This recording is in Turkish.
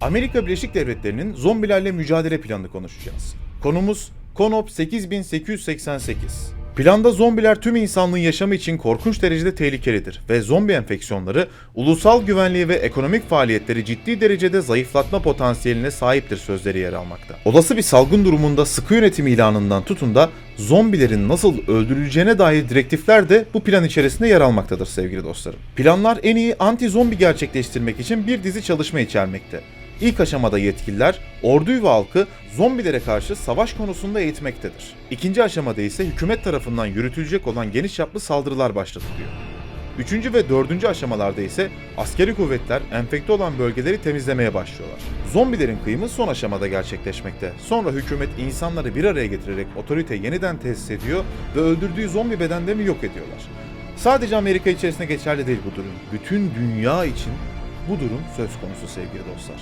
Amerika Birleşik Devletleri'nin zombilerle mücadele planını konuşacağız. Konumuz Konop 8888. Planda zombiler tüm insanlığın yaşamı için korkunç derecede tehlikelidir ve zombi enfeksiyonları ulusal güvenliği ve ekonomik faaliyetleri ciddi derecede zayıflatma potansiyeline sahiptir sözleri yer almakta. Olası bir salgın durumunda sıkı yönetim ilanından tutun da zombilerin nasıl öldürüleceğine dair direktifler de bu plan içerisinde yer almaktadır sevgili dostlarım. Planlar en iyi anti-zombi gerçekleştirmek için bir dizi çalışma içermekte. İlk aşamada yetkililer orduyu ve halkı zombilere karşı savaş konusunda eğitmektedir. İkinci aşamada ise hükümet tarafından yürütülecek olan geniş çaplı saldırılar başlatılıyor. Üçüncü ve dördüncü aşamalarda ise askeri kuvvetler enfekte olan bölgeleri temizlemeye başlıyorlar. Zombilerin kıyımı son aşamada gerçekleşmekte. Sonra hükümet insanları bir araya getirerek otorite yeniden tesis ediyor ve öldürdüğü zombi bedenlerini yok ediyorlar. Sadece Amerika içerisinde geçerli değil bu durum. Bütün dünya için bu durum söz konusu sevgili dostlar.